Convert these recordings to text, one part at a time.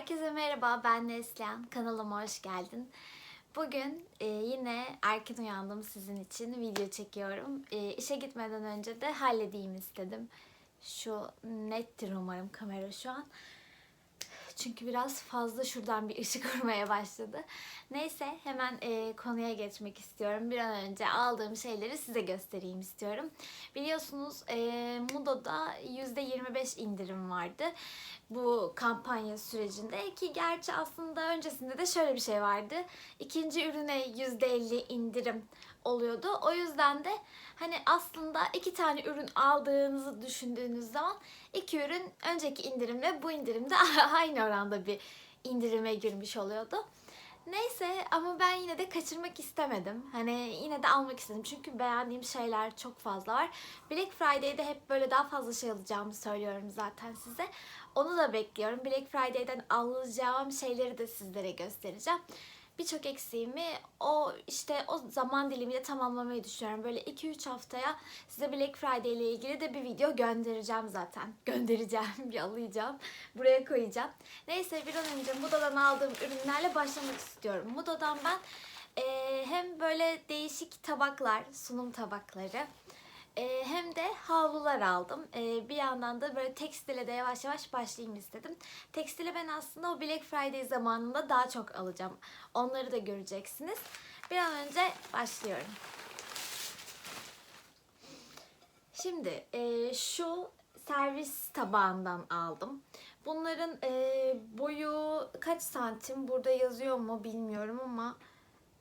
Herkese merhaba, ben Neslihan. Kanalıma hoş geldin. Bugün e, yine erken uyandım sizin için video çekiyorum. E, işe gitmeden önce de halledeyim istedim. Şu nettir umarım kamera şu an. Çünkü biraz fazla şuradan bir ışık vurmaya başladı. Neyse hemen e, konuya geçmek istiyorum. Bir an önce aldığım şeyleri size göstereyim istiyorum. Biliyorsunuz e, Mudo'da %25 indirim vardı. Bu kampanya sürecinde ki gerçi aslında öncesinde de şöyle bir şey vardı. İkinci ürüne %50 indirim oluyordu. O yüzden de hani aslında iki tane ürün aldığınızı düşündüğünüz zaman iki ürün önceki indirimle bu indirimde aynı oranda bir indirime girmiş oluyordu. Neyse ama ben yine de kaçırmak istemedim. Hani yine de almak istedim. Çünkü beğendiğim şeyler çok fazla var. Black Friday'de hep böyle daha fazla şey alacağımı söylüyorum zaten size. Onu da bekliyorum. Black Friday'den alacağım şeyleri de sizlere göstereceğim birçok eksiğimi o işte o zaman diliminde tamamlamayı düşünüyorum. Böyle 2-3 haftaya size Black Friday ile ilgili de bir video göndereceğim zaten. Göndereceğim, yollayacağım. Buraya koyacağım. Neyse bir an önce Muda'dan aldığım ürünlerle başlamak istiyorum. Muda'dan ben e, hem böyle değişik tabaklar, sunum tabakları, e, hem de havlular aldım. E, bir yandan da böyle tekstile de yavaş yavaş başlayayım istedim. Tekstili ben aslında o Black Friday zamanında daha çok alacağım. Onları da göreceksiniz. Bir an önce başlıyorum. Şimdi e, şu servis tabağından aldım. Bunların e, boyu kaç santim burada yazıyor mu bilmiyorum ama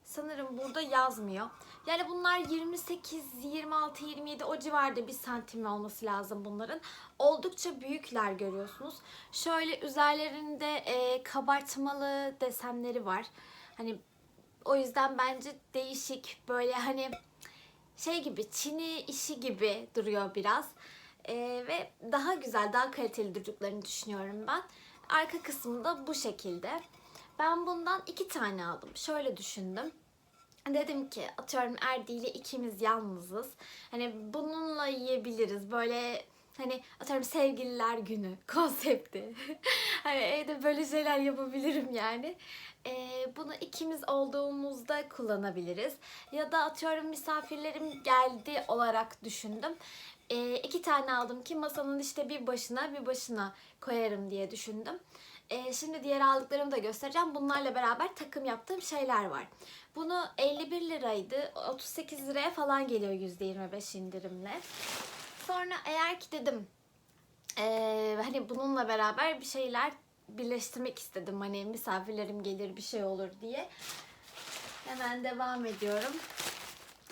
sanırım burada yazmıyor. Yani bunlar 28, 26, 27 o civarda bir santim olması lazım bunların. Oldukça büyükler görüyorsunuz. Şöyle üzerlerinde e, kabartmalı desenleri var. Hani o yüzden bence değişik böyle hani şey gibi Çin'i işi gibi duruyor biraz. E, ve daha güzel, daha kaliteli durduklarını düşünüyorum ben. Arka kısmı da bu şekilde. Ben bundan iki tane aldım. Şöyle düşündüm. Dedim ki atıyorum Erdi ile ikimiz yalnızız. Hani bununla yiyebiliriz. Böyle hani atıyorum sevgililer günü konsepti. hani evde böyle şeyler yapabilirim yani. Ee, bunu ikimiz olduğumuzda kullanabiliriz. Ya da atıyorum misafirlerim geldi olarak düşündüm. Ee, iki tane aldım ki masanın işte bir başına bir başına koyarım diye düşündüm. Ee, şimdi diğer aldıklarımı da göstereceğim. Bunlarla beraber takım yaptığım şeyler var. Bunu 51 liraydı. 38 liraya falan geliyor %25 indirimle. Sonra eğer ki dedim ee, hani bununla beraber bir şeyler birleştirmek istedim. Hani misafirlerim gelir bir şey olur diye. Hemen devam ediyorum.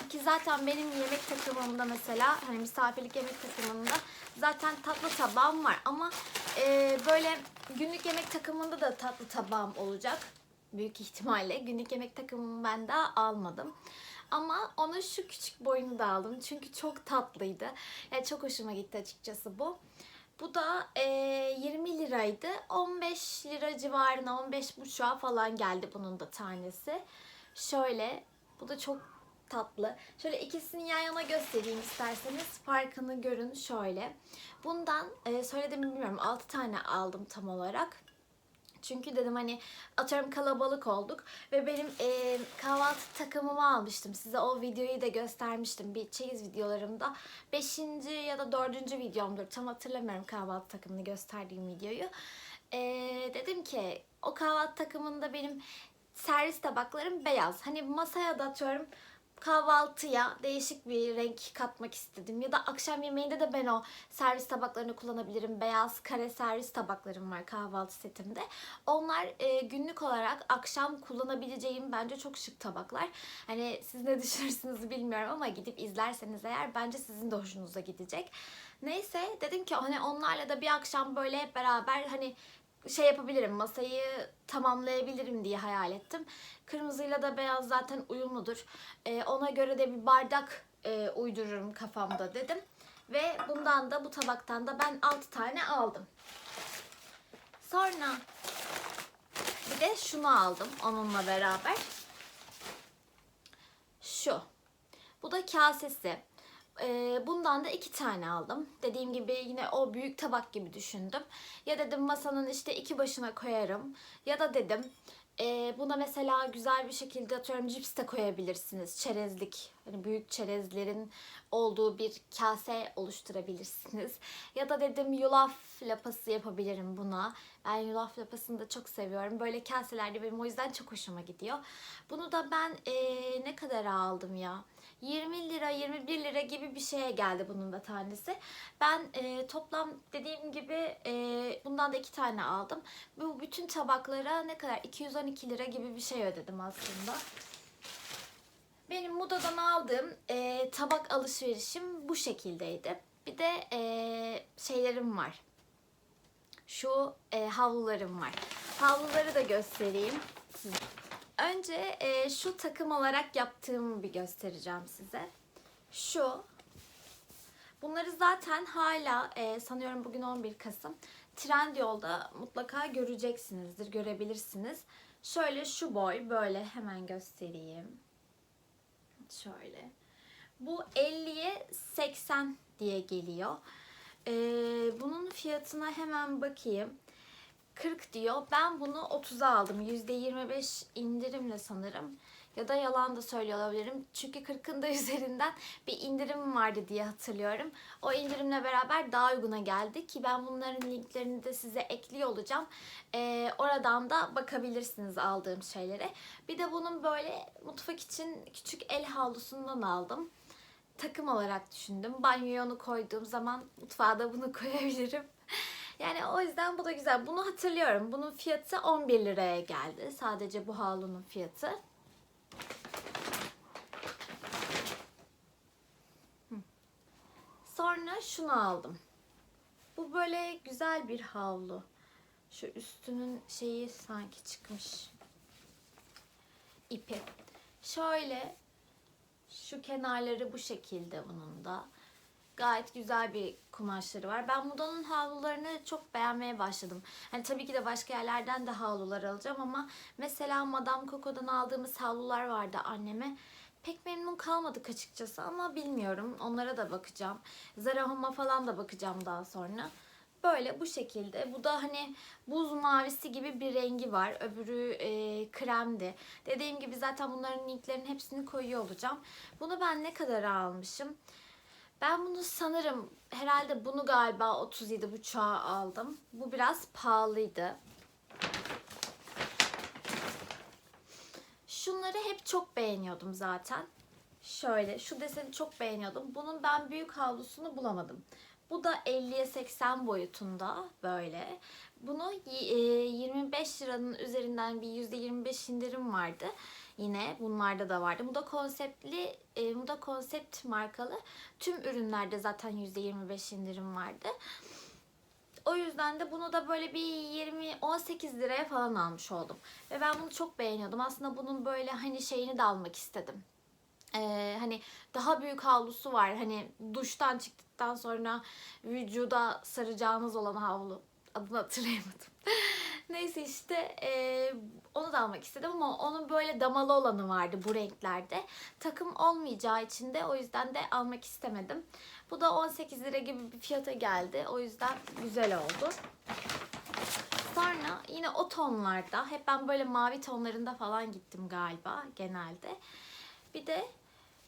Ki zaten benim yemek takımımda mesela hani misafirlik yemek takımında zaten tatlı tabağım var ama e, böyle günlük yemek takımında da tatlı tabağım olacak büyük ihtimalle. Günlük yemek takımımı ben daha almadım. Ama onun şu küçük boyunu da aldım. Çünkü çok tatlıydı. Yani çok hoşuma gitti açıkçası bu. Bu da e, 20 liraydı. 15 lira civarına 15 buçuğa falan geldi bunun da tanesi. Şöyle bu da çok tatlı. Şöyle ikisini yan yana göstereyim isterseniz. Farkını görün şöyle. Bundan e, söyledim bilmiyorum 6 tane aldım tam olarak. Çünkü dedim hani atıyorum kalabalık olduk ve benim e, kahvaltı takımımı almıştım. Size o videoyu da göstermiştim bir çeyiz videolarımda. Beşinci ya da dördüncü videomdur. Tam hatırlamıyorum kahvaltı takımını gösterdiğim videoyu. E, dedim ki o kahvaltı takımında benim servis tabaklarım beyaz. Hani masaya da atıyorum kahvaltıya değişik bir renk katmak istedim. Ya da akşam yemeğinde de ben o servis tabaklarını kullanabilirim. Beyaz kare servis tabaklarım var kahvaltı setimde. Onlar e, günlük olarak akşam kullanabileceğim bence çok şık tabaklar. Hani siz ne düşünürsünüz bilmiyorum ama gidip izlerseniz eğer bence sizin de hoşunuza gidecek. Neyse dedim ki hani onlarla da bir akşam böyle hep beraber hani şey yapabilirim, masayı tamamlayabilirim diye hayal ettim. Kırmızıyla da beyaz zaten uyumludur. Ee, ona göre de bir bardak e, uydururum kafamda dedim. Ve bundan da bu tabaktan da ben 6 tane aldım. Sonra bir de şunu aldım onunla beraber. Şu. Bu da kasesi. Ee, bundan da iki tane aldım. Dediğim gibi yine o büyük tabak gibi düşündüm. Ya dedim masanın işte iki başına koyarım. Ya da dedim e, buna mesela güzel bir şekilde atıyorum cips de koyabilirsiniz. Çerezlik, hani büyük çerezlerin olduğu bir kase oluşturabilirsiniz. Ya da dedim yulaf lapası yapabilirim buna. Ben yulaf lapasını da çok seviyorum. Böyle kaselerde benim o yüzden çok hoşuma gidiyor. Bunu da ben e, ne kadar aldım ya? 20 lira 21 lira gibi bir şeye geldi bunun da tanesi. Ben e, toplam dediğim gibi e, bundan da iki tane aldım. Bu bütün tabaklara ne kadar 212 lira gibi bir şey ödedim aslında. Benim Moda'dan aldığım e, tabak alışverişim bu şekildeydi. Bir de e, şeylerim var. Şu e, havlularım var. Havluları da göstereyim. Önce e, şu takım olarak yaptığımı bir göstereceğim size. Şu. Bunları zaten hala e, sanıyorum bugün 11 Kasım. Trendyol'da mutlaka göreceksinizdir, görebilirsiniz. Şöyle şu boy böyle hemen göstereyim. Şöyle. Bu 50'ye 80 diye geliyor. Ee, bunun fiyatına hemen bakayım. 40 diyor. Ben bunu 30'a aldım. %25 indirimle sanırım. Ya da yalan da söylüyor olabilirim. Çünkü 40'ın da üzerinden bir indirim vardı diye hatırlıyorum. O indirimle beraber daha uyguna geldi ki ben bunların linklerini de size ekliyor olacağım. Ee, oradan da bakabilirsiniz aldığım şeylere. Bir de bunun böyle mutfak için küçük el havlusundan aldım. Takım olarak düşündüm. Banyoya onu koyduğum zaman mutfağa da bunu koyabilirim. Yani o yüzden bu da güzel. Bunu hatırlıyorum. Bunun fiyatı 11 liraya geldi. Sadece bu havlunun fiyatı. Sonra şunu aldım. Bu böyle güzel bir havlu. Şu üstünün şeyi sanki çıkmış. İpi. Şöyle şu kenarları bu şekilde bunun da. Gayet güzel bir kumaşları var. Ben Moda'nın havlularını çok beğenmeye başladım. Hani tabii ki de başka yerlerden de havlular alacağım ama mesela Madame Coco'dan aldığımız havlular vardı anneme. Pek memnun kalmadık açıkçası ama bilmiyorum. Onlara da bakacağım. Zara Home'a falan da bakacağım daha sonra. Böyle bu şekilde. Bu da hani buz mavisi gibi bir rengi var. Öbürü e, kremdi. Dediğim gibi zaten bunların linklerinin hepsini koyuyor olacağım. Bunu ben ne kadar almışım? Ben bunu sanırım herhalde bunu galiba 37,5'a aldım. Bu biraz pahalıydı. Şunları hep çok beğeniyordum zaten. Şöyle şu deseni çok beğeniyordum. Bunun ben büyük havlusunu bulamadım. Bu da 50'ye 80 boyutunda böyle. Bunu y- e, 25 liranın üzerinden bir %25 indirim vardı. Yine bunlarda da vardı. Bu da konseptli, e, bu da konsept markalı. Tüm ürünlerde zaten %25 indirim vardı. O yüzden de bunu da böyle bir 20 18 liraya falan almış oldum. Ve ben bunu çok beğeniyordum. Aslında bunun böyle hani şeyini de almak istedim. Ee, hani daha büyük havlusu var. Hani duştan çıktıktan sonra vücuda saracağınız olan havlu. Adını hatırlayamadım. Neyse işte e, onu da almak istedim ama onun böyle damalı olanı vardı bu renklerde. Takım olmayacağı için de o yüzden de almak istemedim. Bu da 18 lira gibi bir fiyata geldi. O yüzden güzel oldu. Sonra yine o tonlarda hep ben böyle mavi tonlarında falan gittim galiba genelde. Bir de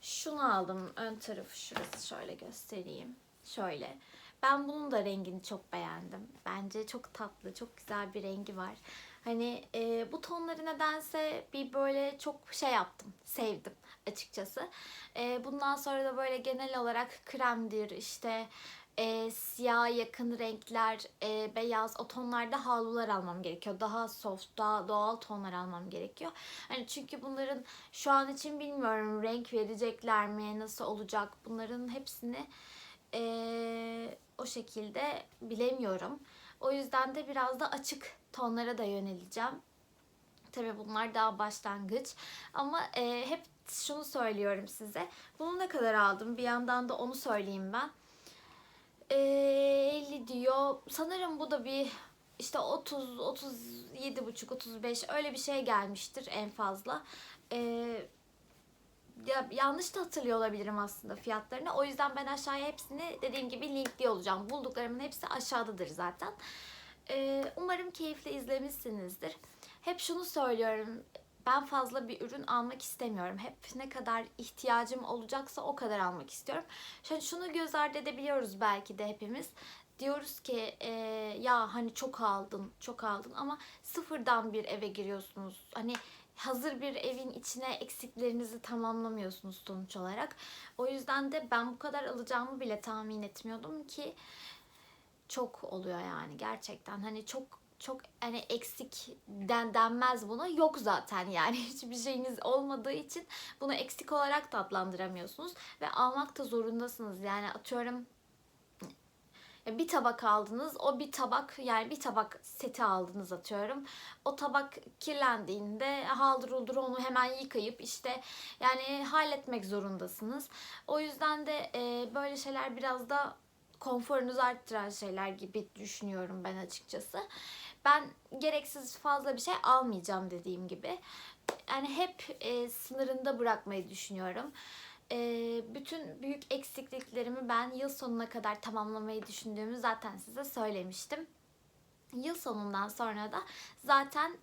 şunu aldım. Ön tarafı şurası şöyle göstereyim. Şöyle. Ben bunun da rengini çok beğendim. Bence çok tatlı, çok güzel bir rengi var. Hani e, bu tonları nedense bir böyle çok şey yaptım, sevdim açıkçası. E, bundan sonra da böyle genel olarak kremdir, işte e, siyah yakın renkler, e, beyaz o tonlarda havlular almam gerekiyor. Daha soft, daha doğal tonlar almam gerekiyor. Hani çünkü bunların şu an için bilmiyorum renk verecekler mi, nasıl olacak bunların hepsini e, o şekilde bilemiyorum. O yüzden de biraz da açık tonlara da yöneleceğim. Tabii bunlar daha başlangıç. Ama e, hep şunu söylüyorum size. Bunu ne kadar aldım? Bir yandan da onu söyleyeyim ben. E, 50 diyor. Sanırım bu da bir işte 30, 37 buçuk, 35 öyle bir şey gelmiştir en fazla. E, ya, yanlış da hatırlıyor olabilirim aslında fiyatlarını. O yüzden ben aşağıya hepsini dediğim gibi linkliyor olacağım. Bulduklarımın hepsi aşağıdadır zaten. Ee, umarım keyifle izlemişsinizdir. Hep şunu söylüyorum. Ben fazla bir ürün almak istemiyorum. Hep ne kadar ihtiyacım olacaksa o kadar almak istiyorum. Şimdi şunu göz ardı edebiliyoruz belki de hepimiz. Diyoruz ki e, ya hani çok aldın, çok aldın ama sıfırdan bir eve giriyorsunuz. Hani hazır bir evin içine eksiklerinizi tamamlamıyorsunuz sonuç olarak. O yüzden de ben bu kadar alacağımı bile tahmin etmiyordum ki çok oluyor yani gerçekten. Hani çok çok hani eksik den denmez buna. Yok zaten yani hiçbir şeyiniz olmadığı için bunu eksik olarak da adlandıramıyorsunuz ve almak da zorundasınız. Yani atıyorum bir tabak aldınız. O bir tabak yani bir tabak seti aldınız atıyorum. O tabak kirlendiğinde haldır uldur onu hemen yıkayıp işte yani halletmek zorundasınız. O yüzden de e, böyle şeyler biraz da konforunuzu arttıran şeyler gibi düşünüyorum ben açıkçası. Ben gereksiz fazla bir şey almayacağım dediğim gibi. Yani hep e, sınırında bırakmayı düşünüyorum. Bütün büyük eksikliklerimi ben yıl sonuna kadar tamamlamayı düşündüğümü zaten size söylemiştim. Yıl sonundan sonra da zaten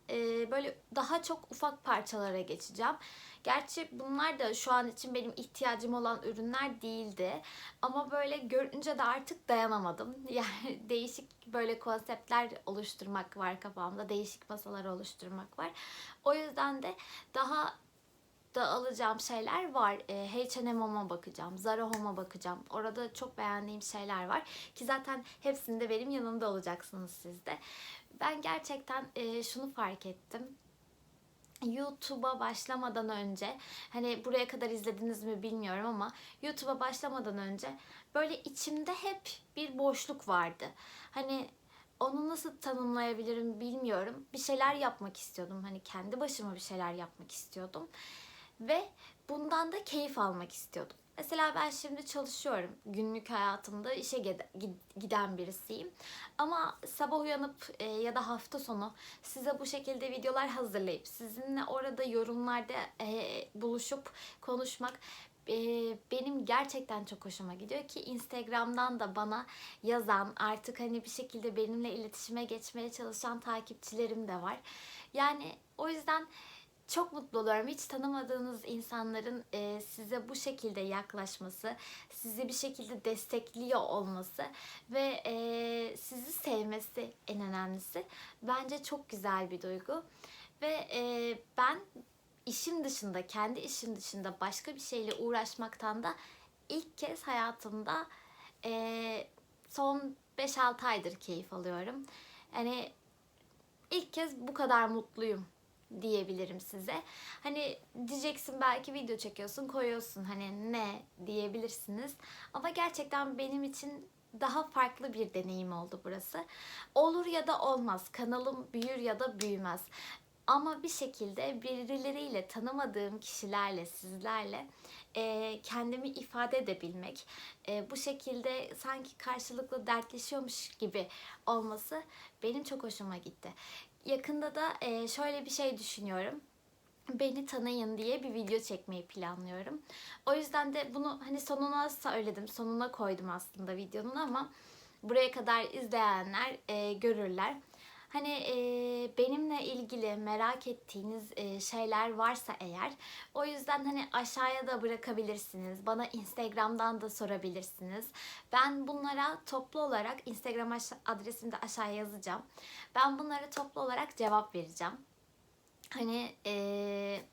böyle daha çok ufak parçalara geçeceğim. Gerçi bunlar da şu an için benim ihtiyacım olan ürünler değildi. Ama böyle görünce de artık dayanamadım. Yani değişik böyle konseptler oluşturmak var kafamda. Değişik masalar oluşturmak var. O yüzden de daha da alacağım şeyler var. H&M Home'a bakacağım. Zara Home'a bakacağım. Orada çok beğendiğim şeyler var. Ki zaten hepsinde benim yanımda olacaksınız siz de. Ben gerçekten e, şunu fark ettim. YouTube'a başlamadan önce hani buraya kadar izlediniz mi bilmiyorum ama YouTube'a başlamadan önce böyle içimde hep bir boşluk vardı. Hani onu nasıl tanımlayabilirim bilmiyorum. Bir şeyler yapmak istiyordum. Hani kendi başıma bir şeyler yapmak istiyordum. Ve bundan da keyif almak istiyordum. Mesela ben şimdi çalışıyorum. Günlük hayatımda işe giden birisiyim. Ama sabah uyanıp e, ya da hafta sonu size bu şekilde videolar hazırlayıp sizinle orada yorumlarda e, buluşup konuşmak e, benim gerçekten çok hoşuma gidiyor ki Instagram'dan da bana yazan artık hani bir şekilde benimle iletişime geçmeye çalışan takipçilerim de var. Yani o yüzden çok mutlu oluyorum. Hiç tanımadığınız insanların e, size bu şekilde yaklaşması, sizi bir şekilde destekliyor olması ve e, sizi sevmesi en önemlisi. Bence çok güzel bir duygu. Ve e, ben işim dışında, kendi işim dışında başka bir şeyle uğraşmaktan da ilk kez hayatımda e, son 5-6 aydır keyif alıyorum. Yani ilk kez bu kadar mutluyum diyebilirim size. Hani diyeceksin belki video çekiyorsun koyuyorsun hani ne diyebilirsiniz. Ama gerçekten benim için daha farklı bir deneyim oldu burası. Olur ya da olmaz. Kanalım büyür ya da büyümez. Ama bir şekilde birileriyle tanımadığım kişilerle, sizlerle e, kendimi ifade edebilmek, e, bu şekilde sanki karşılıklı dertleşiyormuş gibi olması benim çok hoşuma gitti. Yakında da e, şöyle bir şey düşünüyorum beni tanıyın diye bir video çekmeyi planlıyorum. O yüzden de bunu hani sonuna söyledim, sonuna koydum aslında videonun ama buraya kadar izleyenler e, görürler. Hani e, benimle ilgili merak ettiğiniz e, şeyler varsa eğer o yüzden hani aşağıya da bırakabilirsiniz. Bana Instagram'dan da sorabilirsiniz. Ben bunlara toplu olarak Instagram adresimi de aşağıya yazacağım. Ben bunlara toplu olarak cevap vereceğim. Hani eee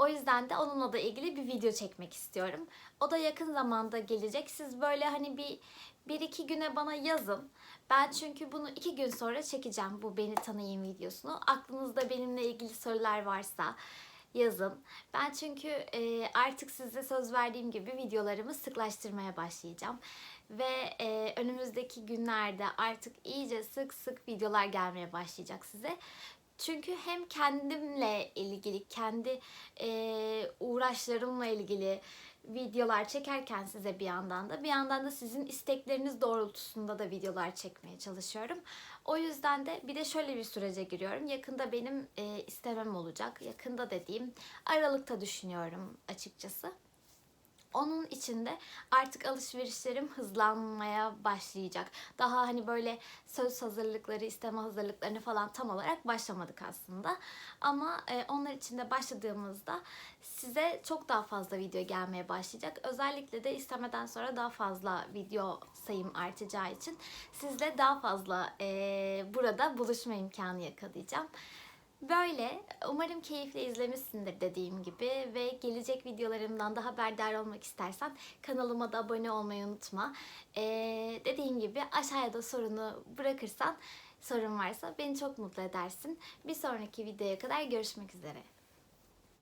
o yüzden de onunla da ilgili bir video çekmek istiyorum. O da yakın zamanda gelecek. Siz böyle hani bir bir iki güne bana yazın. Ben çünkü bunu iki gün sonra çekeceğim bu beni tanıyın videosunu. Aklınızda benimle ilgili sorular varsa yazın. Ben çünkü e, artık size söz verdiğim gibi videolarımı sıklaştırmaya başlayacağım. Ve e, önümüzdeki günlerde artık iyice sık sık videolar gelmeye başlayacak size. Çünkü hem kendimle ilgili, kendi e, uğraşlarımla ilgili videolar çekerken size bir yandan da bir yandan da sizin istekleriniz doğrultusunda da videolar çekmeye çalışıyorum. O yüzden de bir de şöyle bir sürece giriyorum. Yakında benim e, istemem olacak. Yakında dediğim Aralık'ta düşünüyorum açıkçası. Onun içinde artık alışverişlerim hızlanmaya başlayacak. Daha hani böyle söz hazırlıkları, isteme hazırlıklarını falan tam olarak başlamadık aslında. Ama e, onlar için de başladığımızda size çok daha fazla video gelmeye başlayacak. Özellikle de istemeden sonra daha fazla video sayım artacağı için sizle daha fazla e, burada buluşma imkanı yakalayacağım. Böyle umarım keyifle izlemişsindir dediğim gibi ve gelecek videolarımdan da haberdar olmak istersen kanalıma da abone olmayı unutma. Ee, dediğim gibi aşağıya da sorunu bırakırsan sorun varsa beni çok mutlu edersin. Bir sonraki videoya kadar görüşmek üzere.